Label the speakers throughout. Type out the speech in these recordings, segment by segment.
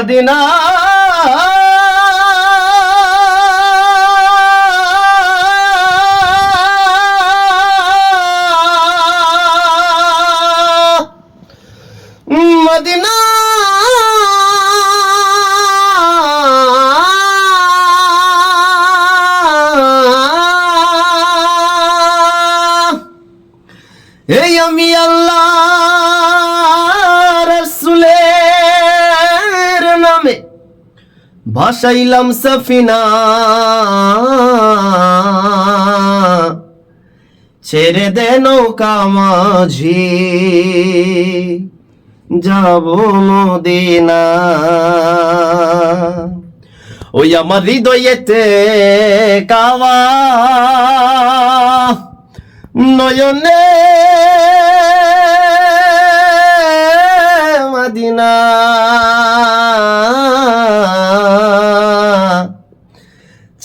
Speaker 1: Medina. Medina. এই আমি আল্লাহ ভাসাইলাম সফিনা। ছেড়ে দে নৌকা মাঝি যাব মদিনা। ওই আমার হৃদয়েতে কাওয়া নয়নে মদিনা।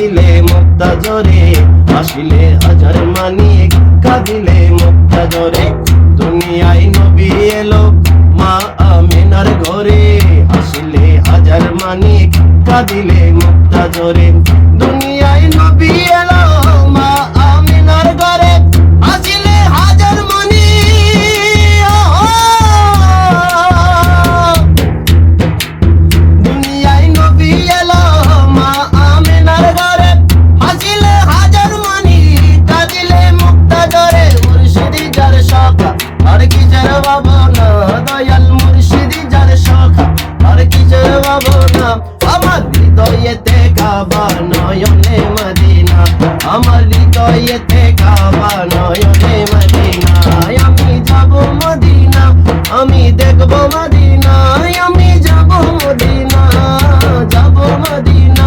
Speaker 1: কাঁদিলে মুক্তা জরে আসিলে হাজার মানিক, কাঁদিলে মুক্তা জরে দুনিয়ায় নবী এলো মা আমিনার ঘরে আসিলে হাজার মানিক, কাঁদিলে মুক্তা জরে দুনিয়ায় নবী এলো হৃদয়েতে কাবা নয়নে মদিনা আমি যাব মদিনা আমি দেখব মদিনা আমি যাব মদিনা যাব মদিনা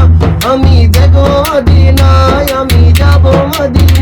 Speaker 1: আমি দেখব মদিনা আমি যাব মদিনা